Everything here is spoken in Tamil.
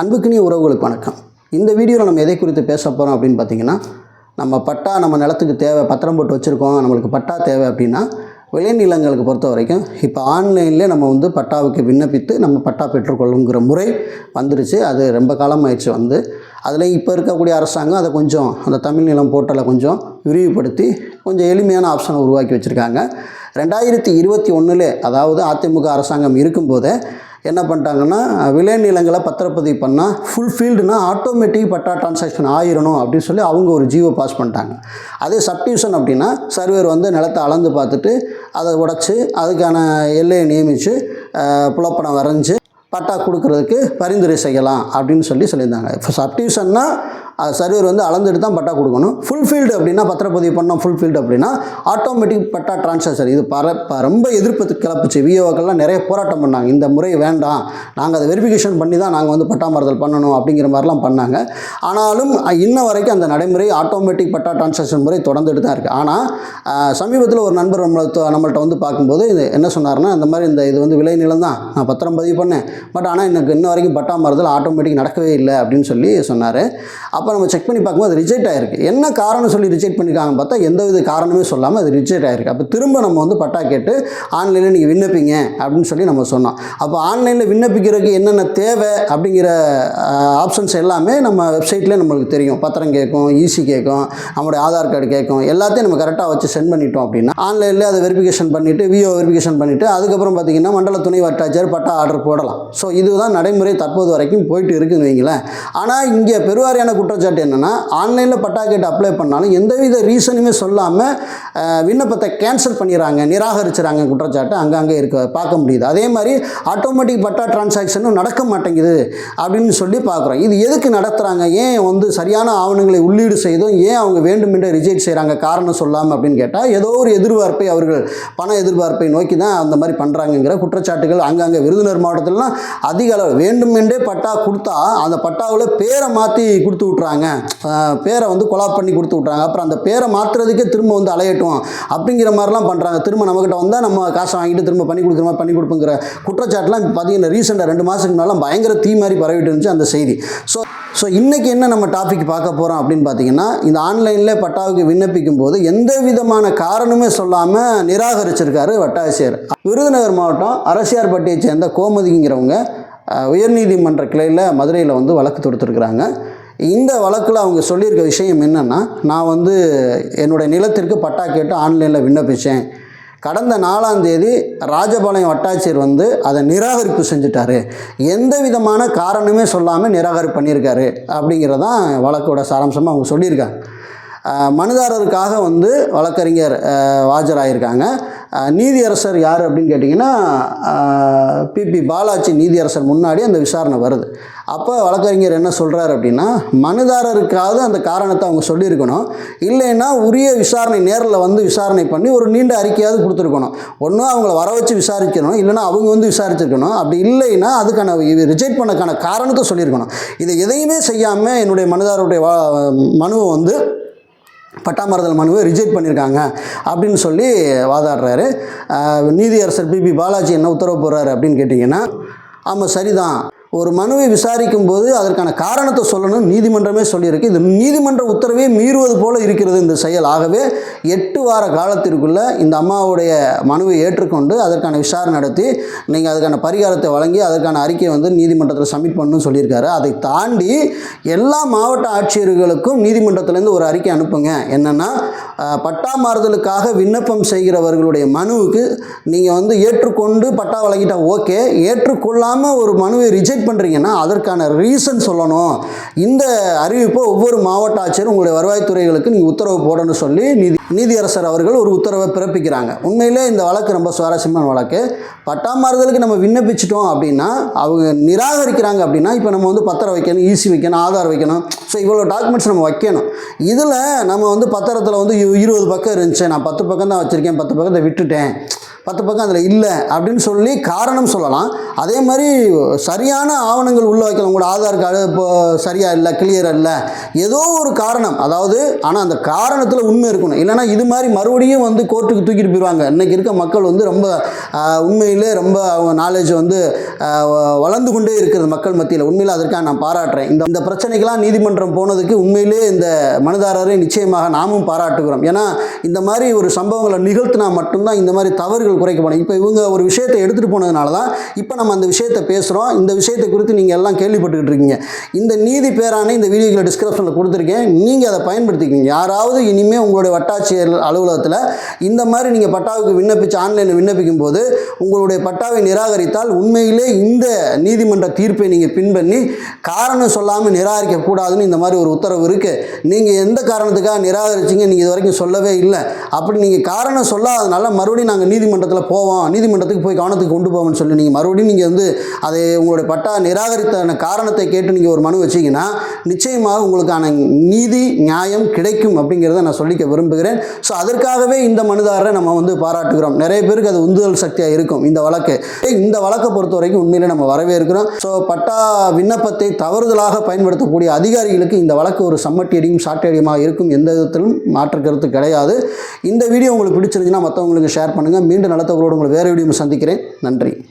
அன்புக்குரிய உறவுகளுக்கு வணக்கம். இந்த வீடியோவில் நம்ம எதை குறித்து பேச போகிறோம் அப்படின்னு பார்த்தீங்கன்னா நம்ம பட்டா நம்ம நிலத்துக்கு தேவை பத்திரம் போட்டு வச்சுருக்கோம் நம்மளுக்கு பட்டா தேவை அப்படின்னா விளைநிலங்களுக்கு பொறுத்த வரைக்கும் இப்போ ஆன்லைன்லேயே நம்ம வந்து பட்டாவுக்கு விண்ணப்பித்து நம்ம பட்டா பெற்றுக்கொள்ளுங்கிற முறை வந்துருச்சு. அது ரொம்ப காலமாயிடுச்சு வந்து. அதில் இப்போ இருக்கக்கூடிய அரசாங்கம் அதை கொஞ்சம் அந்த தமிழ் நிலம் போர்ட்டலை கொஞ்சம் விரிவுபடுத்தி கொஞ்சம் எளிமையான ஆப்ஷனை உருவாக்கி வச்சுருக்காங்க. ரெண்டாயிரத்தி இருபத்தி ஒன்றில் அதாவது அதிமுக அரசாங்கம் இருக்கும்போதே என்ன பண்ணிட்டாங்கன்னா விளைநிலங்களை பத்திரப்பதிவு பண்ணால் ஃபுல்ஃபீல்டுனா ஆட்டோமேட்டிக் பட்டா டிரான்சாக்ஷன் ஆயிரணும் அப்படின்னு சொல்லி அவங்க ஒரு ஜியோ பாஸ் பண்ணிட்டாங்க. அதே சப்டிவிஷன் அப்படின்னா சர்வேர் வந்து நிலத்தை அளந்து பார்த்துட்டு அதை உடச்சி அதுக்கான எல்லையை நியமித்து புலப்படம் வரைஞ்சி பட்டா கொடுக்கறதுக்கு பரிந்துரை செய்யலாம் அப்படின்னு சொல்லி சொல்லியிருந்தாங்க. இப்போ சப்டிவிஷன்னா சர்வர் வந்து அளந்துட்டு தான் பட்டா கொடுக்கணும். ஃபுல்ஃபீல்டு அப்படின்னா பத்திரப்பதிவு பண்ணோம் ஃபுல்ஃபீல்டு அப்படின்னா ஆட்டோமேட்டிக் பட்டா டிரான்ஸ்ஃபர் இது பர ப- ரொம்ப எதிர்ப்பு கிளப்புச்சு. விஓக்கள்லாம் நிறைய போராட்டம் பண்ணாங்க. இந்த முறை வேண்டாம். நாங்கள் அதை வெரிஃபிகேஷன் பண்ணி தான் நாங்கள் வந்து பட்டா மாறுதல் பண்ணணும் அப்படிங்கிற மாதிரிலாம் பண்ணாங்க. ஆனாலும் இன்ன வரைக்கும் அந்த நடைமுறை ஆட்டோமேட்டிக் பட்டா டிரான்சாக்ஷன் முறை தொடர்ந்துட்டு தான் இருக்குது ஆனால் சமீபத்தில் ஒரு நண்பர் நம்மளை நம்மள்கிட்ட நம்மள்ட்ட வந்து பார்க்கும்போது இது என்ன சொன்னார்னா இந்த மாதிரி இந்த இது வந்து விளைநிலம் தான். நான் பத்திரம் பதிவு பண்ணேன். பட் ஆனால் எனக்கு இன்ன வரைக்கும் பட்டா மாறுதல் ஆட்டோமேட்டிக் நடக்கவே இல்லை அப்படின்னு சொல்லி சொன்னார். அப்போ அப்போ நம்ம செக் பண்ணி பார்க்கும்போது அது ரிஜெக்ட் ஆயிருக்கு. என்ன காரணம் சொல்லி ரிஜெக்ட் பண்ணியிருக்காங்கன்னு பார்த்தா எந்த வித காரணமே சொல்லாமல் அது ரிஜெக்ட் ஆயிருக்கு. அப்போ திரும்ப நம்ம வந்து பட்டா கேட்டு ஆன்லைனில் நீங்கள் விண்ணப்பிங்க அப்படின்னு சொல்லி நம்ம சொன்னோம். அப்போ ஆன்லைனில் விண்ணப்பிக்கிறதுக்கு என்னென்ன தேவை அப்படிங்கிற ஆப்ஷன்ஸ் எல்லாமே நம்ம வெப்சைட்லேயே நம்மளுக்கு தெரியும். பத்திரம் கேட்கும் ஈசி கேட்கும் நம்மளுடைய ஆதார் கார்டு கேட்கும் எல்லாத்தையும் நம்ம கரெக்டாக வச்சு சென்ட் பண்ணிட்டோம் அப்படின்னா ஆன்லைனில் அதை வெரிஃபிகேஷன் பண்ணிவிட்டு விஓ வெரிஃபிகேஷன் பண்ணிவிட்டு அதுக்கப்புறம் பார்த்தீங்கன்னா மண்டல துணை வட்டாட்சியர் பட்டா ஆர்டர் போடலாம். ஸோ இதுதான் நடைமுறை தற்போது வரைக்கும் போயிட்டு இருக்குன்னு வைங்களேன். ஆனால் இங்கே பெருவாரியான குற்றச்சாட்டு என்னென்னா ஆன்லைனில் பட்டா கேட்டு அப்ளை பண்ணாலும் எந்தவித ரீசனுமே சொல்லாமல் விண்ணப்பத்தை கேன்சல் பண்ணிடுறாங்க நிராகரிச்சுறாங்க குற்றச்சாட்டு அங்கங்கே இருக்க பார்க்க முடியுது. அதே மாதிரி ஆட்டோமேட்டிக் பட்டா டிரான்சாக்ஷனும் நடக்க மாட்டேங்குது அப்படின்னு சொல்லி பார்க்குறோம். இது எதுக்கு நடத்துகிறாங்க ஏன் வந்து சரியான ஆவணங்களை உள்ளீடு செய்தும் ஏன் அவங்க வேண்டுமென்றே ரிஜெக்ட் செய்கிறாங்க காரணம் சொல்லாமல் அப்படின்னு கேட்டால் ஏதோ ஒரு எதிர்பார்ப்பை அவர்கள் பண எதிர்பார்ப்பை நோக்கி தான் அந்த மாதிரி பண்ணுறாங்கங்கிற குற்றச்சாட்டுகள் அங்கங்கே விருதுநகர் மாவட்டத்திலலாம் அதிக அளவு. வேண்டுமென்றே பட்டா கொடுத்தா அந்த பட்டாவில் பேரை மாற்றி கொடுத்து விட்றாங்க அஹ் பேரை வந்து கொலாப் பண்ணி கொடுத்து விட்றாங்க அப்புறம் அந்த பேரை மாற்றுறதுக்கே திரும்ப வந்து அலையட்டும். அப்படிங்கிற மாதிரிலாம் பண்ணுறாங்க திரும்ப நம்மக்கிட்ட வந்தால் நம்ம காசை வாங்கிட்டு திரும்ப பண்ணி கொடுக்குற மாதிரி பண்ணி கொடுப்புங்கிற குற்றச்சாட்டுலாம் இப்போ பார்த்தீங்கன்னா ரீசெண்டாக ரெண்டு மாதத்துக்கு முன்னாலாம் பயங்கர தீ மாதிரி பரவிட்டு இருந்துச்சு அந்த செய்தி. ஸோ ஸோ இன்றைக்கி என்ன நம்ம டாபிக் பார்க்க போகிறோம் அப்படின்னு பார்த்தீங்கன்னா இந்த ஆன்லைனில் பட்டாவுக்கு விண்ணப்பிக்கும் போது எந்த விதமான காரணமே சொல்லாமல் நிராகரிச்சிருக்காரு வட்டாசியர் விருதுநகர் மாவட்டம் அரசியார்பட்டியை சேர்ந்த கோமதிங்கிறவங்க உயர்நீதிமன்ற கிளையில் மதுரையில் வந்து வழக்கு தொடுத்துருக்குறாங்க. இந்த வழக்கில் அவங்க சொல்லியிருக்க விஷயம் என்னென்னா நான் வந்து என்னுடைய நிலத்திற்கு பட்டா கேட்டு ஆன்லைனில் விண்ணப்பித்தேன் கடந்த நாலாம் தேதி ராஜபாளையம் வட்டாட்சியர் வந்து அதை நிராகரிப்பு செஞ்சுட்டாரு. எந்த விதமான காரணமே சொல்லாமல் நிராகரிப்பு பண்ணியிருக்காரு அப்படிங்கிறதான் வழக்கோட சாராம்சமாக அவங்க சொல்லியிருக்காங்க. மனுதாரருக்காக வந்து வழக்கறிஞர் அஹ், நீதியரசர் யார் அப்படின்னு கேட்டிங்கன்னா பிபி பாலாஜி நீதியரசர் முன்னாடி அந்த விசாரணை வருது. அப்போ வழக்கறிஞர் என்ன சொல்கிறார் அப்படின்னா மனுதாரருக்காவது அந்த காரணத்தை அவங்க சொல்லியிருக்கணும். இல்லைன்னா உரிய விசாரணை நேரில் வந்து விசாரணை பண்ணி ஒரு நீண்ட அறிக்கையாவது கொடுத்துருக்கணும். ஒன்றும் அவங்கள வர வச்சு விசாரிக்கணும். இல்லைன்னா அவங்க வந்து விசாரிச்சிருக்கணும். அப்படி இல்லைன்னா அதுக்கான ரிஜெக்ட் பண்ணக்கான காரணத்தை சொல்லியிருக்கணும். இதை எதையுமே செய்யாமல் என்னுடைய மனுதாரருடைய வா- மனுவை வந்து பட்டாமறுதல் மனுவை ரிஜெக்ட் பண்ணியிருக்காங்க அப்படின்னு சொல்லி வாதாடுறாரு. நீதியரசர் பிபி பாலாஜி என்ன உத்தரவு போடுறாரு அப்படின்னு கேட்டிங்கன்னா ஆமாம் சரிதான். ஒரு மனுவை விசாரிக்கும் போது அதற்கான காரணத்தை சொல்லணும் நீதிமன்றமே சொல்லியிருக்கு. இது நீதிமன்ற உத்தரவே மீறுவது போல இருக்கிறது இந்த செயல். ஆகவே எட்டு வார காலத்திற்குள்ளே இந்த அம்மாவுடைய மனுவை ஏற்றுக்கொண்டு அதற்கான விசாரணை நடத்தி நீங்கள் அதுக்கான பரிகாரத்தை வழங்கி அதற்கான அறிக்கையை வந்து நீதிமன்றத்தில் சப்மிட் பண்ணணும்னு சொல்லியிருக்காரு. அதை தாண்டி எல்லா மாவட்ட ஆட்சியர்களுக்கும் நீதிமன்றத்திலேருந்து ஒரு அறிக்கை அனுப்புங்க. என்னென்னா பட்டா மாறுதலுக்காக விண்ணப்பம் செய்கிறவர்களுடைய மனுவுக்கு நீங்கள் வந்து ஏற்றுக்கொண்டு பட்டா வழங்கிட்டால் ஓகே. ஏற்றுக்கொள்ளாமல் ஒரு மனுவை ரிஜெக்ட் பண்ணுறீங்கன்னா அதற்கான ரீசன் சொல்லணும். இந்த அறிவிப்பை ஒவ்வொரு மாவட்ட ஆட்சியரும் உங்களுடைய வருவாய்த்துறைகளுக்கு நீங்கள் உத்தரவு போடணும்னு சொல்லி நீதி நீதியரசர் அவர்கள் ஒரு உத்தரவை பிறப்பிக்கிறாங்க. உண்மையிலே இந்த வழக்கு ரொம்ப சுவாரஸ்யமான வழக்கு. பட்டா மாறுதலுக்கு நம்ம விண்ணப்பிச்சிட்டோம் அப்படின்னா அவங்க நிராகரிக்கிறாங்க அப்படின்னா இப்போ நம்ம வந்து பத்திரம் வைக்கணும் ஈசி வைக்கணும் ஆதார் வைக்கணும். ஸோ இவ்வளோ டாக்குமெண்ட்ஸ் நம்ம வைக்கணும். இதில் நம்ம வந்து பத்திரத்தில் வந்து இருபது பக்கம் இருந்துச்சு. நான் பத்து பக்கம் தான் வச்சுருக்கேன் பத்து பக்கத்தை விட்டுட்டேன். பத்து பக்கம் அதில் இல்லை அப்படின்னு சொல்லி காரணம் சொல்லலாம். அதே மாதிரி சரியான ஆவணங்கள் உள்ள வைக்கலாம் உங்களோட ஆதார் கார்டு இப்போ சரியாக இல்லை கிளியராக இல்லை. ஏதோ ஒரு காரணம். அதாவது ஆனால் அந்த காரணத்தில் உண்மை இருக்கணும். இல்லைன்னா இது மாதிரி மறுபடியும் வந்து கோர்ட்டுக்கு தூக்கிட்டு போயிடுவாங்க இன்றைக்கி இருக்க மக்கள் வந்து ரொம்ப உண்மையிலே ரொம்ப அவங்க நாலேஜ் வந்து வளர்ந்து கொண்டே இருக்கிறது மக்கள் மத்தியில். உண்மையில் அதற்காக நான் பாராட்டுறேன். இந்த இந்த பிரச்சனைக்கெல்லாம் நீதிமன்றம் போனதுக்கு உண்மையிலே இந்த மனுதாரரை நிச்சயமாக நாமும் பாராட்டுகிறோம். ஏன்னா இந்த மாதிரி ஒரு சம்பவங்களை நிகழ்த்தினா மட்டும்தான் இந்த மாதிரி தவறுகள் குறைக்கப்படும் இப்போ இவங்க ஒரு விஷயத்தை எடுத்துகிட்டு போனதுனால தான் இப்போ நம்ம அந்த விஷயத்தை பேசுகிறோம் இந்த விஷயத்தை குறித்து நீங்கள் எல்லாம் கேள்விப்பட்டுக்கிட்டு இருக்கீங்க. இந்த நீதி பேரான இந்த வீடியோக்களை டிஸ்கிரிப்ஷனில் கொடுத்துருக்கேன். நீங்கள் அதை பயன்படுத்திக்கிங்க. யாராவது இனிமேல் உங்களுடைய வட்டாட்சியர் அலுவலகத்தில் இந்த மாதிரி நீங்கள் பட்டாவுக்கு விண்ணப்பிச்சு ஆன்லைனில் விண்ணப்பிக்கும் போது உங்களுடைய பட்டாவை நிராகரித்தால் உண்மையிலே இந்த நீதிமன்ற தீர்ப்பை நீங்கள் பின்பற்றி காரணம் சொல்லாமல் நிராகரிக்கக்கூடாதுன்னு இந்த மாதிரி ஒரு உத்தரவு இருக்குது நீங்கள் எந்த காரணத்துக்காக நிராகரிச்சீங்க நீங்கள் இது வரைக்கும் சொல்லவே இல்லை. அப்படி நீங்கள் காரணம் சொல்லாதனால மறுபடியும் நாங்கள் நீதிமன்றத்தில் போவோம் நீதிமன்றத்துக்கு போய் கவனத்துக்கு கொண்டு போவோம்னு சொல்லி நீங்கள் மறுபடியும் நீங்கள் வந்து அதை உங்களுடைய பட்டா நிராகரித்தான காரணத்தை கேட்டு நீங்கள் ஒரு மனு வச்சீங்கன்னா நிச்சயமாக உங்களுக்கான நீதி நியாயம் கிடைக்கும் அப்படிங்கிறத நான் சொல்லிக்க விரும்புகிறேன். ஸோ அதற்காகவே இந்த மனுதாரரை நம்ம வந்து பாராட்டுகிறோம். நிறைய பேருக்கு அது உந்துதல் சக்தியாக இருக்கும் இந்த வழக்கு. இந்த வழக்கை பொறுத்த வரைக்கும் உண்மையிலே நம்ம வரவேற்கிறோம். ஸோ பட்டா விண்ணப்பத்தை தவறுதலாக பயன்படுத்தக்கூடிய அதிகாரிகளுக்கு இந்த வழக்கு ஒரு சம்மட்டியடியும் சாட்டடியுமாக இருக்கும் எந்த விதத்திலும் மாற்று கருத்து கிடையாது. இந்த வீடியோ உங்களுக்கு பிடிச்சிருந்துச்சுன்னா மற்றவங்களுக்கு ஷேர் பண்ணுங்கள் மீண்டும் நலத்தவர்களோடு உங்களை வேறு வீடியோ சந்திக்கிறேன். நன்றி.